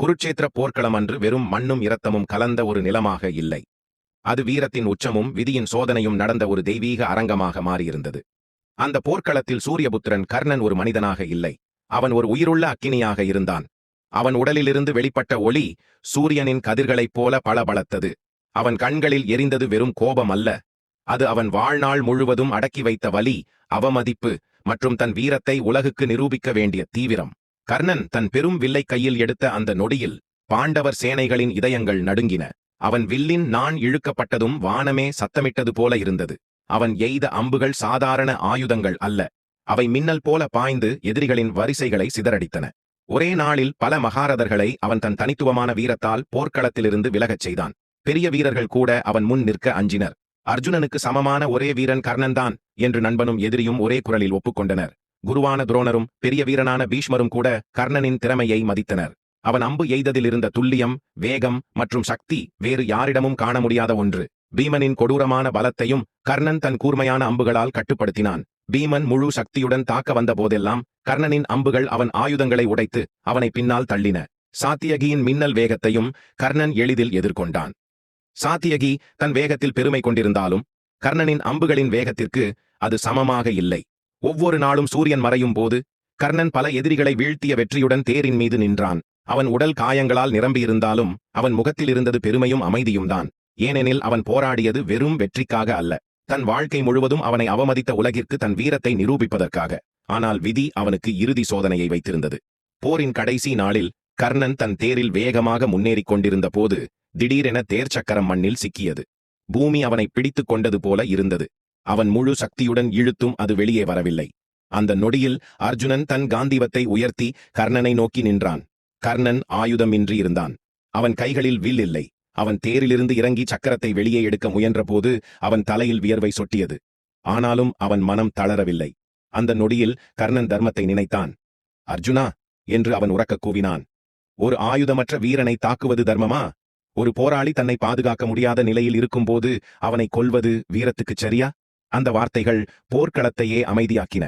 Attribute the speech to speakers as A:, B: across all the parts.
A: குருட்சேத்திர போர்க்களம் அன்று வெறும் மண்ணும் இரத்தமும் கலந்த ஒரு நிலமாக இல்லை. அது வீரத்தின் உச்சமும் விதியின் சோதனையும் நடந்த ஒரு தெய்வீக அரங்கமாக மாறியிருந்தது. அந்த போர்க்களத்தில் சூரியபுத்திரன் கர்ணன் ஒரு மனிதனாக இல்லை. அவன் ஒரு உயிருள்ள அக்கினியாக இருந்தான். அவன் உடலிலிருந்து வெளிப்பட்ட ஒளி சூரியனின் கதிர்களைப் போல பளபளத்தது. அவன் கண்களில் எரிந்தது வெறும் கோபம் அல்ல. அது அவன் வாழ்நாள் முழுவதும் அடக்கி வைத்த வலி அவமதிப்பு மற்றும் தன் வீரத்தை உலகுக்கு நிரூபிக்க வேண்டிய தீவிரம். கர்ணன் தன் பெரும் வில்லை கையில் எடுத்த அந்த நொடியில் பாண்டவர் சேனைகளின் இதயங்கள் நடுங்கின. அவன் வில்லின் நான் இழுக்கப்பட்டதும் வானமே சத்தமிட்டது போல இருந்தது. அவன் எய்த அம்புகள் சாதாரண ஆயுதங்கள் அல்ல. அவை மின்னல் போல பாய்ந்து எதிரிகளின் வரிசைகளை சிதறடித்தன. ஒரே நாளில் பல மகாரதர்களை அவன் தன் தனித்துவமான வீரத்தால் போர்க்களத்திலிருந்து விலகச் செய்தான். பெரிய வீரர்கள் கூட அவன் முன் நிற்க அஞ்சினர். அர்ஜுனனுக்கு சமமான ஒரே வீரன் கர்ணன்தான் என்று நண்பனும் எதிரியும் ஒரே குரலில் ஒப்புக்கொண்டனர். குருவான துரோணரும் பெரிய வீரனான பீஷ்மரும் கூட கர்ணனின் திறமையை மதித்தனர். அவன் அம்பு எய்ததில் இருந்த துல்லியம் வேகம் மற்றும் சக்தி வேறு யாரிடமும் காண முடியாத ஒன்று. பீமனின் கொடூரமான பலத்தையும் கர்ணன் தன் கூர்மையான அம்புகளால் கட்டுப்படுத்தினான். பீமன் முழு சக்தியுடன் தாக்க வந்த போதெல்லாம் கர்ணனின் அம்புகள் அவன் ஆயுதங்களை உடைத்து அவனை பின்னால் தள்ளின. சாத்தியகியின் மின்னல் வேகத்தையும் கர்ணன் எளிதில் எதிர்கொண்டான். சாத்தியகி தன் வேகத்தில் பெருமை கொண்டிருந்தாலும் கர்ணனின் அம்புகளின் வேகத்திற்கு அது சமமாக இல்லை. ஒவ்வொரு நாளும் சூரியன் மறையும் போது கர்ணன் பல எதிரிகளை வீழ்த்திய வெற்றியுடன் தேரின் மீது நின்றான். அவன் உடல் காயங்களால் நிரம்பியிருந்தாலும் அவன் முகத்தில் இருந்தது பெருமையும் அமைதியும் தான். ஏனெனில் அவன் போராடியது வெறும் வெற்றிக்காக அல்ல. தன் வாழ்க்கை முழுவதும் அவனை அவமதித்த உலகிற்கு தன் வீரத்தை நிரூபிப்பதற்காக. ஆனால் விதி அவனுக்கு இறுதி சோதனையை வைத்திருந்தது. போரின் கடைசி நாளில் கர்ணன் தன் தேரில் வேகமாக முன்னேறிக் கொண்டிருந்த போது திடீரென தேர் சக்கரம் மண்ணில் சிக்கியது. பூமி அவனை பிடித்துக் கொண்டது போல இருந்தது. அவன் முழு சக்தியுடன் இழுத்தும் அது வெளியே வரவில்லை. அந்த நொடியில் அர்ஜுனன் தன் காந்திவத்தை உயர்த்தி கர்ணனை நோக்கி நின்றான். கர்ணன் ஆயுதமின்றி இருந்தான். அவன் கைகளில் வில் இல்லை. அவன் தேரிலிருந்து இறங்கி சக்கரத்தை வெளியே எடுக்க முயன்றபோது அவன் தலையில் வியர்வை சொட்டியது. ஆனாலும் அவன் மனம் தளரவில்லை. அந்த நொடியில் கர்ணன் தர்மத்தை நினைத்தான். அர்ஜுனா! என்று அவன் உறக்கக் கூவினான். ஒரு ஆயுதமற்ற வீரனை தாக்குவது தர்மமா? ஒரு போராளி தன்னை பாதுகாக்க முடியாத நிலையில் இருக்கும்போது அவனை கொல்வது வீரத்துக்குச் சரியா? அந்த வார்த்தைகள் போர்க்களத்தையே அமைதியாக்கின.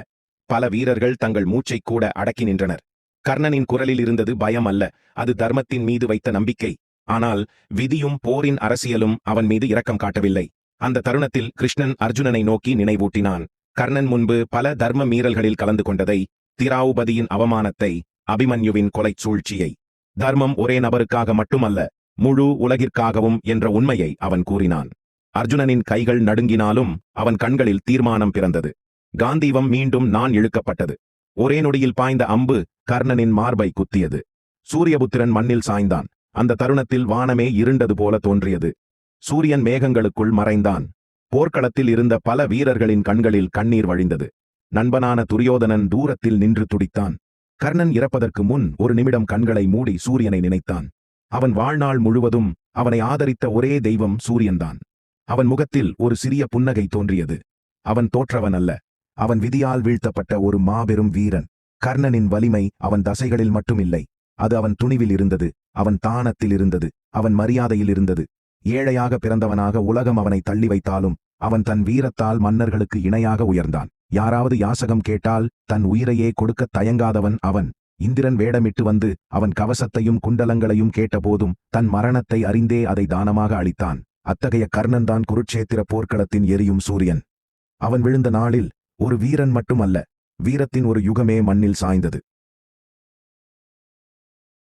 A: பல வீரர்கள் தங்கள் மூச்சை கூட அடக்கி நின்றனர். கர்ணனின் குரலில் இருந்தது பயம் அல்ல அது தர்மத்தின் மீது வைத்த நம்பிக்கை. ஆனால் விதியும் போரின் அரசியலும் அவன் மீது இரக்கம் காட்டவில்லை. அந்த தருணத்தில் கிருஷ்ணன் அர்ஜுனனை நோக்கி நினைவூட்டினான். கர்ணன் முன்பு பல தர்ம மீறல்களில் கலந்து கொண்டதை திராவுபதியின் அவமானத்தை அபிமன்யுவின் கொலைச் சூழ்ச்சியை. தர்மம் ஒரே நபருக்காக மட்டுமல்ல முழு உலகிற்காகவும் என்ற உண்மையை அவன் கூறினான். அர்ஜுனனின் கைகள் நடுங்கினாலும் அவன் கண்களில் தீர்மானம் பிறந்தது. காந்தீவம் மீண்டும் நான் இழுக்கப்பட்டது. ஒரே நொடியில் பாய்ந்த அம்பு கர்ணனின் மார்பை குத்தியது. சூரியபுத்திரன் மண்ணில் சாய்ந்தான். அந்த தருணத்தில் வானமே இருண்டது போல தோன்றியது. சூரியன் மேகங்களுக்குள் மறைந்தான். போர்க்களத்தில் இருந்த பல வீரர்களின் கண்களில் கண்ணீர் வழிந்தது. நண்பனான துரியோதனன் தூரத்தில் நின்று துடித்தான். கர்ணன் இறப்பதற்கு முன் ஒரு நிமிடம் கண்களை மூடி சூரியனை நினைத்தான். அவன் வாழ்நாள் முழுவதும் அவனை ஆதரித்த ஒரே தெய்வம் சூரியன்தான். அவன் முகத்தில் ஒரு சிறிய புன்னகை தோன்றியது. அவன் தோற்றவன் அல்ல. அவன் விதியால் வீழ்த்தப்பட்ட ஒரு மாபெரும் வீரன். கர்ணனின் வலிமை அவன் தசைகளில் மட்டுமில்லை. அது அவன் துணிவில் இருந்தது அவன் தானத்தில் இருந்தது அவன் மரியாதையில் இருந்தது. ஏழையாக பிறந்தவனாக உலகம் அவனை தள்ளி வைத்தாலும் அவன் தன் வீரத்தால் மன்னர்களுக்கு இணையாக உயர்ந்தான். யாராவது யாசகம் கேட்டால் தன் உயிரையே கொடுக்கத் தயங்காதவன் அவன். இந்திரன் வேடமிட்டு வந்து அவன் கவசத்தையும் குண்டலங்களையும் கேட்டபோதும் தன் மரணத்தை அறிந்தே அதை தானமாக அளித்தான் அத்தகைய கர்ணன்தான் குருட்சேத்திர போர்க்களத்தின் எரியும் சூரியன். அவன் விழுந்த நாளில் ஒரு வீரன் மட்டுமல்ல வீரத்தின் ஒரு யுகமே மண்ணில் சாய்ந்தது.